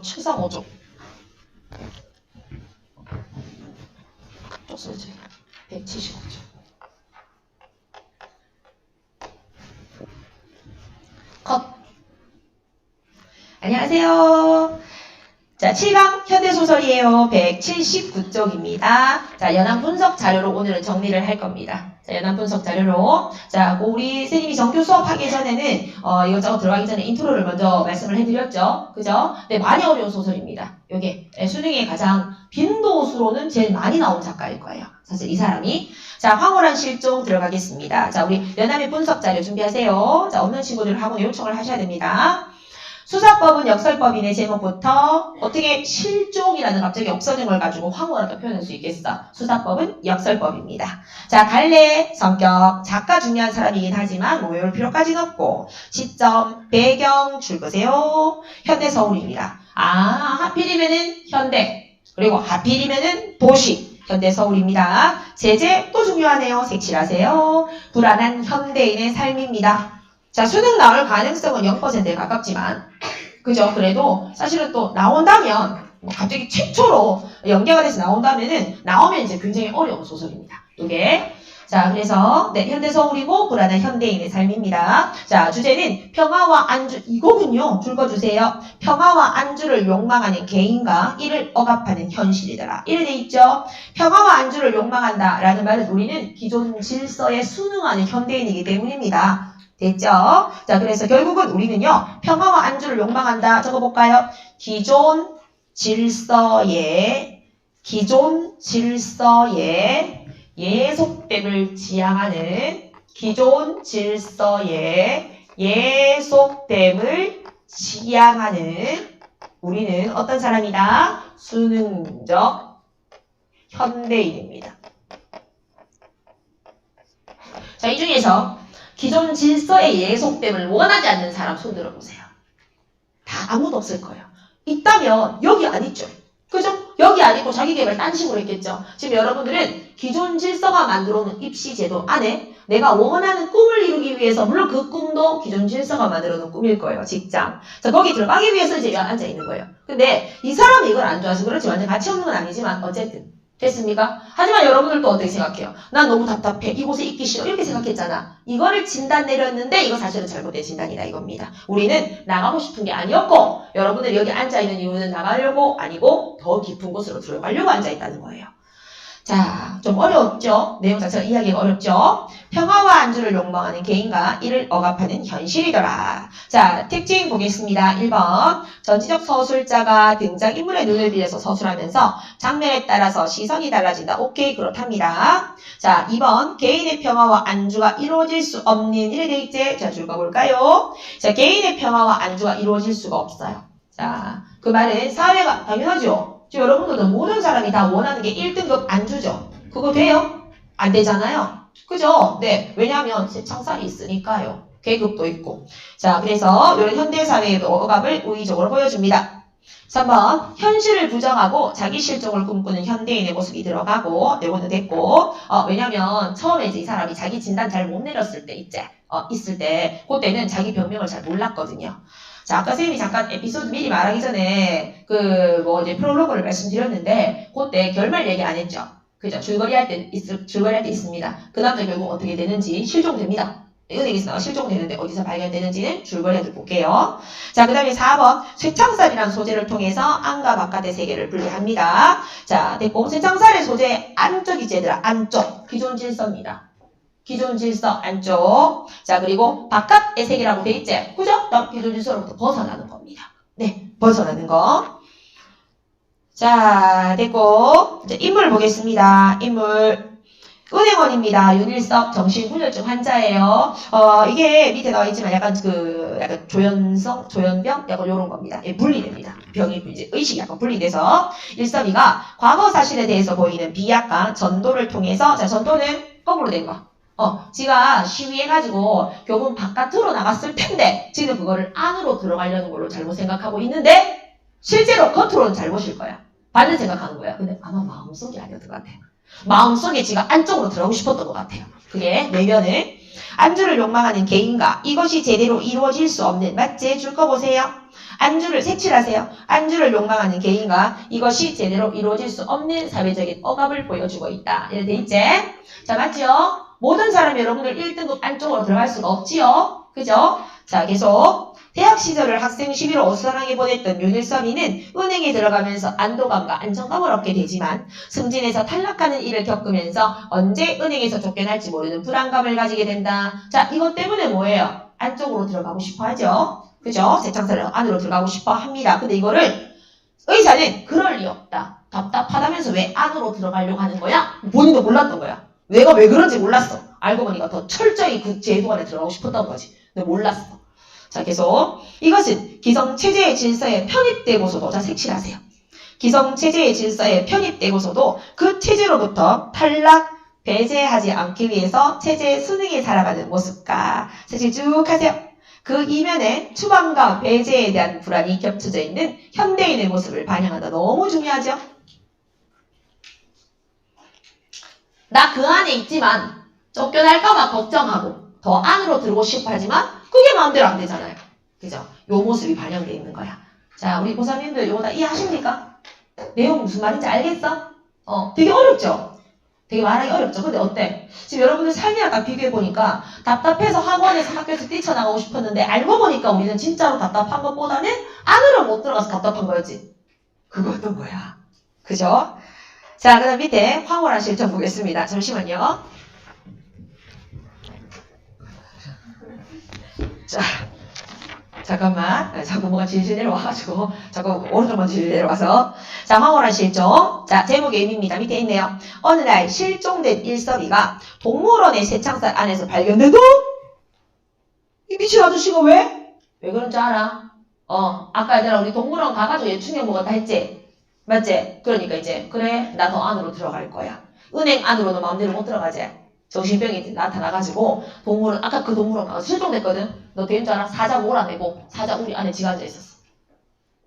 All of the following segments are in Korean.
뭐 735쪽. 또 쓰지. 175쪽. 컷. 안녕하세요. 자, 7강 현대소설이에요. 179쪽입니다. 자, 연암 분석 자료로 오늘은 정리를 할 겁니다. 자, 연암 분석 자료로. 자, 그 우리 선생님이 정규 수업하기 전에는, 어, 이것저것 들어가기 전에 인트로를 먼저 말씀을 해드렸죠. 그죠? 네, 많이 어려운 소설입니다. 요게, 네, 수능에 가장 빈도수로는 제일 많이 나온 작가일 거예요. 사실 이 사람이. 자, 황홀한 실종 들어가겠습니다. 자, 우리 연암의 분석 자료 준비하세요. 자, 없는 친구들 학원에 요청을 하셔야 됩니다. 수사법은 역설법인의 제목부터 어떻게 실종이라는 갑자기 없어진 걸 가지고 황홀하게 표현할 수 있겠어. 수사법은 역설법입니다. 자, 갈래, 성격, 작가 중요한 사람이긴 하지만 뭐 외울 필요까지는 없고 시점, 배경, 줄 거세요. 현대 서울입니다. 아, 하필이면은 현대, 그리고 하필이면은 도시. 현대 서울입니다. 제재 또 중요하네요. 색칠하세요. 불안한 현대인의 삶입니다. 자, 수능 나올 가능성은 0%에 가깝지만, 그죠? 그래도 사실은 또 나온다면, 뭐 갑자기 최초로 연계가 돼서 나온다면은, 나오면 이제 굉장히 어려운 소설입니다. 이게. 자, 그래서, 네, 현대 서울이고, 불안한 현대인의 삶입니다. 자, 주제는 평화와 안주, 이거군요. 줄거주세요. 평화와 안주를 욕망하는 개인과 이를 억압하는 현실이더라. 이래 돼 있죠? 평화와 안주를 욕망한다. 라는 말은 우리는 기존 질서에 순응하는 현대인이기 때문입니다. 됐죠? 자, 그래서 결국은 우리는요, 평화와 안주를 욕망한다. 적어볼까요? 기존 질서에, 기존 질서에 예속됨을 지향하는, 기존 질서에 예속됨을 지향하는 우리는 어떤 사람이다? 수능적 현대인입니다. 자, 이 중에서 기존 질서의 예속됨을 원하지 않는 사람 손 들어보세요. 다 아무도 없을 거예요. 있다면 여기 안 있죠. 그죠? 여기 안 있고 자기 개발 딴 식으로 했겠죠. 지금 여러분들은 기존 질서가 만들어 놓은 입시 제도 안에 내가 원하는 꿈을 이루기 위해서 물론 그 꿈도 기존 질서가 만들어 놓은 꿈일 거예요. 직장. 자, 거기 들어가기 위해서 이제 앉아 있는 거예요. 근데 이 사람이 이걸 안 좋아해서 그렇지 완전 가치 없는 건 아니지만 어쨌든 됐습니까? 하지만 여러분들도 어떻게 생각해요? 난 너무 답답해. 이곳에 있기 싫어. 이렇게 생각했잖아. 이거를 진단 내렸는데 이거 사실은 잘못된 진단이다 이겁니다. 우리는 나가고 싶은 게 아니었고 여러분들이 여기 앉아있는 이유는 나가려고 아니고 더 깊은 곳으로 들어가려고 앉아있다는 거예요. 자, 좀 어려웠죠? 내용 자체가 이해하기가 어렵죠? 평화와 안주를 욕망하는 개인과 이를 억압하는 현실이더라. 자, 특징 보겠습니다. 1번. 전지적 서술자가 등장인물의 눈을 빌려서 서술하면서 장면에 따라서 시선이 달라진다. 오케이, 그렇답니다. 자, 2번. 개인의 평화와 안주가 이루어질 수 없는 일에 대해 있지? 자, 줄거 볼까요? 자, 개인의 평화와 안주가 이루어질 수가 없어요. 자, 그 말은 사회가, 당연하죠? 지금 여러분들도 모든 사람이 다 원하는 게 1등급 안 주죠? 그거 돼요? 안 되잖아요? 그죠? 네. 왜냐하면 세창살이 있으니까요. 계급도 있고. 자, 그래서 이런 현대사회의 억압을 우의적으로 보여줍니다. 3번 현실을 부정하고 자기 실종을 꿈꾸는 현대인의 모습이 들어가고 내고는 됐고 어, 왜냐면 처음에 이제 이 사람이 자기 진단 잘 못 내렸을 때 있지 어, 있을 때 그때는 자기 병명을 잘 몰랐거든요. 자 아까 선생님이 잠깐 에피소드 미리 말하기 전에 그 뭐 이제 프롤로그를 말씀드렸는데 그때 결말 얘기 안 했죠. 그죠? 줄거리 할 때 있을 줄거리 할 때 있습니다. 그 남자 결국 어떻게 되는지 실종됩니다. 은행에서 실종되는데 어디서 발견되는지는 줄거리를 볼게요. 자, 그 다음에 4번 쇠창살이라는 소재를 통해서 안과 바깥의 세계를 분리합니다. 자, 됐고 쇠창살의 소재 안쪽이지 얘들아 안쪽 기존 질서입니다. 기존 질서 안쪽 자 그리고 바깥의 세계라고 돼 있지 그죠? 너 기존 질서로부터 벗어나는 겁니다. 네 벗어나는 거. 자 됐고 이제 인물 보겠습니다. 인물 은행원입니다. 윤일석 정신분열증 환자예요. 어, 이게 밑에 나와 있지만 약간 그, 약간 조현성, 조현병? 약간 요런 겁니다. 예, 분리됩니다. 병이 이제 의식이 약간 분리돼서 일섭이가 과거 사실에 대해서 보이는 비약과 전도를 통해서, 자, 전도는 거꾸로 된 거. 어, 지가 시위해가지고 교문 바깥으로 나갔을 텐데, 지금 그거를 안으로 들어가려는 걸로 잘못 생각하고 있는데, 실제로 겉으로는 잘못일 거야. 반대 생각하는 거야. 근데 아마 마음속이 아니었던 것 같아요. 마음속에 지가 안쪽으로 들어가고 싶었던 것 같아요. 그게 내면에 안주를 욕망하는 개인과 이것이 제대로 이루어질 수 없는 맞지? 줄 거 보세요. 안주를 색칠하세요. 안주를 욕망하는 개인과 이것이 제대로 이루어질 수 없는 사회적인 억압을 보여주고 있다. 이렇게 돼 있지? 자, 맞죠? 모든 사람이 여러분들 1등급 안쪽으로 들어갈 수가 없지요? 그죠? 자, 계속. 대학 시절을 학생 시비로 어수선하게 보냈던 윤일섭이는 은행에 들어가면서 안도감과 안정감을 얻게 되지만 승진해서 탈락하는 일을 겪으면서 언제 은행에서 쫓겨날지 모르는 불안감을 가지게 된다. 자, 이것 때문에 뭐예요? 안쪽으로 들어가고 싶어 하죠? 그죠? 세창살 안으로 들어가고 싶어 합니다. 근데 이거를 의사는 그럴 리 없다. 답답하다면서 왜 안으로 들어가려고 하는 거야? 본인도 몰랐던 거야. 내가 왜 그런지 몰랐어. 알고 보니까 더 철저히 그 제도 안에 들어가고 싶었던 거지. 근데 몰랐어. 자, 계속. 이것은 기성체제의 질서에 편입되고서도, 자, 색칠하세요. 기성체제의 질서에 편입되고서도 그 체제로부터 탈락, 배제하지 않기 위해서 체제의 수능에 살아가는 모습과 색칠 쭉 하세요. 그 이면에 추방과 배제에 대한 불안이 겹쳐져 있는 현대인의 모습을 반영하다 너무 중요하죠. 나 그 안에 있지만 쫓겨날까봐 걱정하고 더 안으로 들고 싶어 하지만 그게 마음대로 안 되잖아요. 그죠? 요 모습이 반영되어 있는 거야. 자, 우리 고3님들 요거 다 이해하십니까? 내용 무슨 말인지 알겠어? 어, 되게 어렵죠? 되게 말하기 어렵죠? 근데 어때? 지금 여러분들 삶이랑 딱 비교해보니까 답답해서 학원에서 학교에서 뛰쳐나가고 싶었는데 알고 보니까 우리는 진짜로 답답한 것보다는 안으로 못 들어가서 답답한 거였지. 그거였던 거야. 그죠? 자, 그 다음 밑에 황홀한 실천 보겠습니다. 잠시만요. 자, 잠깐만. 아, 자꾸 뭐가 질질 내려와가지고, 자꾸 오른쪽만 질질 내려와서. 자, 황홀한 실종. 자, 제목의 의미입니다. 밑에 있네요. 어느 날 실종된 일섭이가 동물원의 새창살 안에서 발견돼도 이 미친 아저씨가 왜? 왜 그런 줄 알아? 어, 아까 얘들아 우리 동물원 가가지고 예충형 뭐가 다 했지? 맞지? 그러니까 이제 그래 나더 안으로 들어갈 거야. 은행 안으로는 마음대로 못 들어가지. 정신병이 나타나가지고 동물원 아까 그 동물원 가서 실종됐거든. 너 된 줄 알아? 사자 몰아내고 사자 우리 안에 지가 앉아 있었어.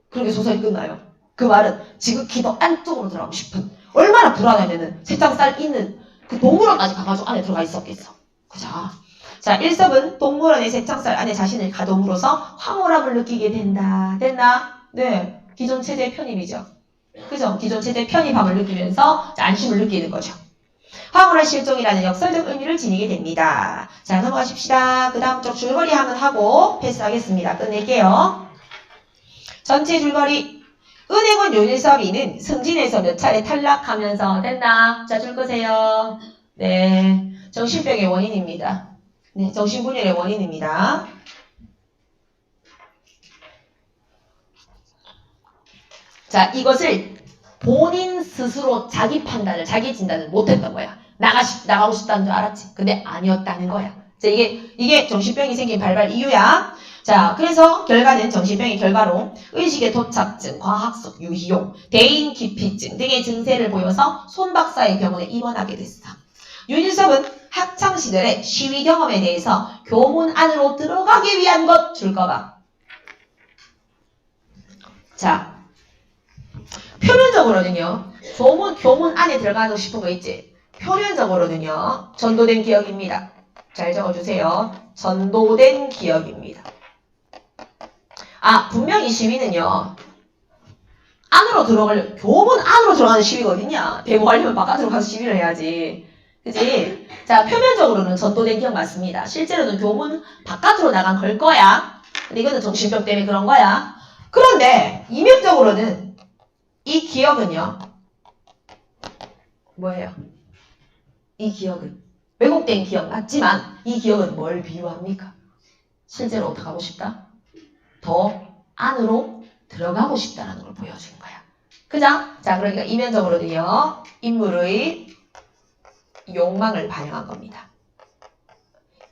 그렇게 소설이 끝나요. 그 말은 지극히 더 안쪽으로 들어가고 싶은 얼마나 불안하면은 새창살 있는 그 동물원까지 가가지고 안에 들어가 있었겠어. 그죠? 자, 일섭은 동물원의 새창살 안에 자신을 가둠으로써 황홀함을 느끼게 된다. 됐나? 네. 기존 체제의 편입이죠. 그죠? 기존 체제 편입함을 느끼면서 안심을 느끼는 거죠. 황홀한 실종이라는 역설적 의미를 지니게 됩니다. 자, 넘어가십시다. 그 다음 쪽 줄거리 한번 하고 패스하겠습니다. 끝낼게요. 전체 줄거리. 은행원 윤일섭이는 승진에서 몇 차례 탈락하면서 됐나? 자, 줄 거세요. 네. 정신병의 원인입니다. 네, 정신분열의 원인입니다. 자, 이것을 본인 스스로 자기 판단을, 자기 진단을 못했던 거야. 나가 싶, 나가고 싶다는 줄 알았지. 근데 아니었다는 거야. 자, 이게, 이게 정신병이 생긴 발발 이유야. 자, 그래서 결과는 정신병의 결과로 의식의 도착증, 과학적 유희용, 대인 기피증 등의 증세를 보여서 손 박사의 병원에 입원하게 됐어. 윤일섭은 학창 시절의 시위 경험에 대해서 교문 안으로 들어가기 위한 것 줄 거봐. 자, 표면적으로는요. 교문 교문 안에 들어가고 싶은 거 있지. 표면적으로는요. 전도된 기억입니다. 잘 적어주세요. 전도된 기억입니다. 아 분명히 시위는요. 안으로 들어가려 교문 안으로 들어가는 어딨냐. 배고하려면 바깥으로 가서 시위를 해야지. 그지? 자, 표면적으로는 전도된 기억 맞습니다. 실제로는 교문 바깥으로 나간 걸 거야. 근데 이거는 정신병 때문에 그런 거야. 그런데 이면적으로는 이 기억은요. 뭐예요? 이 기억은 왜곡된 기억 맞지만 이 기억은 뭘 비유합니까? 실제로 어떻게 하고 싶다? 더 안으로 들어가고 싶다라는 걸 보여주는 거야. 그죠? 자, 그러니까 이면적으로는요. 인물의 욕망을 반영한 겁니다.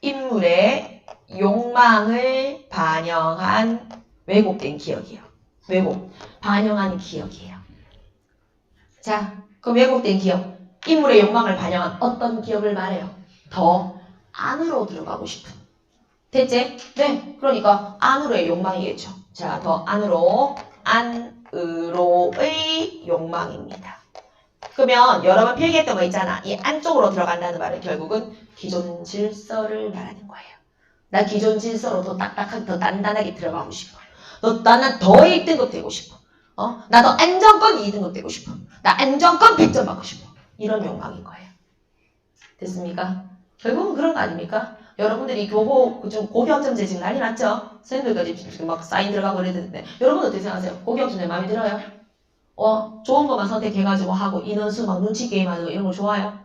인물의 욕망을 반영한 왜곡된 기억이에요. 왜곡. 반영한 기억이에요. 자, 그 왜곡된 기억. 인물의 욕망을 반영한 어떤 기억을 말해요? 더 안으로 들어가고 싶은. 됐지? 네. 그러니까 안으로의 욕망이겠죠. 자, 더 안으로, 안으로의 욕망입니다. 그러면 여러 번 필기했던 거 있잖아. 이 안쪽으로 들어간다는 말은 결국은 기존 질서를 말하는 거예요. 나 기존 질서로 더 딱딱하게, 더 단단하게 들어가고 싶어. 너, 나는 더 1등급 되고 싶어. 어? 나도 안정권 2등급 되고 싶어. 나 안정권 100점 받고 싶어. 이런 욕망인 거예요. 됐습니까? 결국은 그런 거 아닙니까? 여러분들이 교고, 좀 고교학점제 지금 난리 났죠? 쌤들까지 지금 막 사인 들어가고 그랬는데. 여러분 어떻게 생각하세요? 고교학점제 마음에 들어요? 어, 좋은 것만 선택해가지고 하고 인원수 막 눈치 게임하는 거 이런 거 좋아요?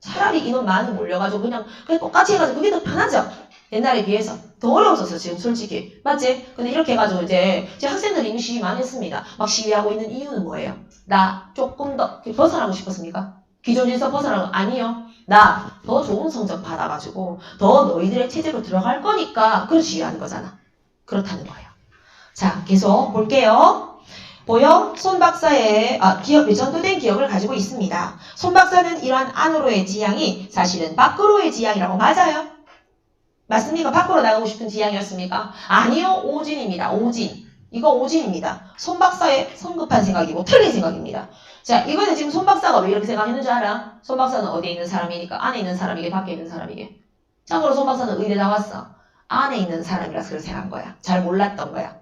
차라리 인원 많은 몰려가지고 그냥, 그냥 똑같이 해가지고 그게 더 편하죠? 옛날에 비해서. 더 어려웠었어, 지금 솔직히. 맞지? 근데 이렇게 해가지고 이제, 제 학생들이 이미 시위 많이 했습니다. 막 시위하고 있는 이유는 뭐예요? 나 조금 더 벗어나고 싶었습니까? 기존 질서 벗어나고, 아니요. 나 더 좋은 성적 받아가지고, 더 너희들의 체제로 들어갈 거니까, 그걸 시위하는 거잖아. 그렇다는 거예요. 자, 계속 볼게요. 보여? 손 박사의 아, 기업, 전도된 기억을 가지고 있습니다. 손 박사는 이러한 안으로의 지향이 사실은 밖으로의 지향이라고 맞아요. 맞습니까? 밖으로 나가고 싶은 지향이었습니까? 아니요, 오진입니다. 오진. 이거 오진입니다. 손 박사의 성급한 생각이고 틀린 생각입니다. 자, 이거는 지금 손 박사가 왜 이렇게 생각했는 줄 알아? 손 박사는 어디에 있는 사람이니까 안에 있는 사람이게 밖에 있는 사람이게. 참고로 손 박사는 의대 나왔어. 안에 있는 사람이라서 그렇게 생각한 거야. 잘 몰랐던 거야.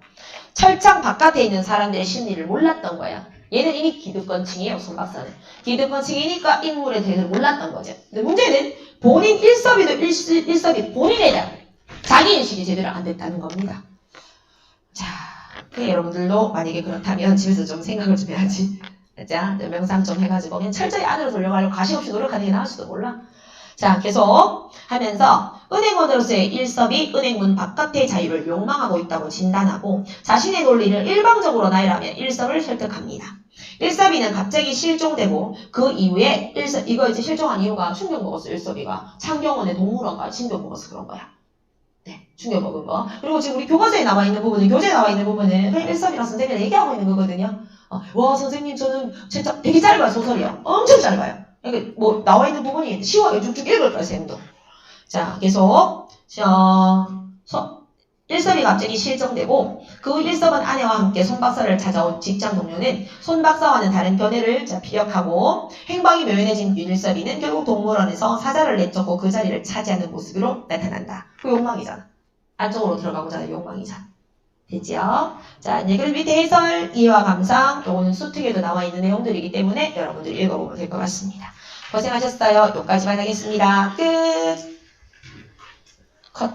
철창 바깥에 있는 사람들의 심리를 몰랐던 거야. 얘는 이미 기득권층이에요, 손 박사는. 기득권층이니까 인물에 대해서 몰랐던 거죠. 근데 문제는 본인 일섭이도 일시, 일섭이 본인에 대한 자기 인식이 제대로 안 됐다는 겁니다. 자, 그 여러분들도 만약에 그렇다면 집에서 좀 생각을 좀 해야지. 자, 명상 좀 해가지고 그냥 철저히 안으로 돌려가려고 가시 없이 노력하는 게 나을 수도 몰라. 자, 계속 하면서 은행원으로서의 일섭이 은행문 바깥의 자유를 욕망하고 있다고 진단하고 자신의 논리를 일방적으로 나열하며 일섭을 설득합니다. 일섭이는 갑자기 실종되고 그 이후에 일섭 이거 이제 실종한 이유가 충격 먹었어 일섭이가 창경원의 동물원가 충격 먹어서 그런 거야. 네, 충격 먹은 거. 그리고 지금 우리 교과서에 나와 있는 부분은 교재에 나와 있는 부분은 일섭이랑 선생님이 얘기하고 있는 거거든요. 어, 와 선생님 저는 진짜 되게 짧아요 소설이요. 엄청 짧아요. 이게 뭐 나와 있는 부분이 쉬워요. 쭉쭉 읽을 거예요 쌤도. 자 계속 자 서, 일섭이 갑자기 실종되고 그 일섭은 아내와 함께 손 박사를 찾아온 직장 동료는 손 박사와는 다른 견해를 자, 피력하고 행방이 묘연해진 윤일섭이는 결국 동물원에서 사자를 내쫓고 그 자리를 차지하는 모습으로 나타난다. 그 욕망이잖아. 안쪽으로 들어가고자 하는 욕망이잖아. 됐지요? 자, 이제 그 밑에 해설, 이해와 감상, 요거는 수특에도 나와 있는 내용들이기 때문에 여러분들이 읽어보면 될 것 같습니다. 고생하셨어요. 여기까지만 하겠습니다. 끝. 컷.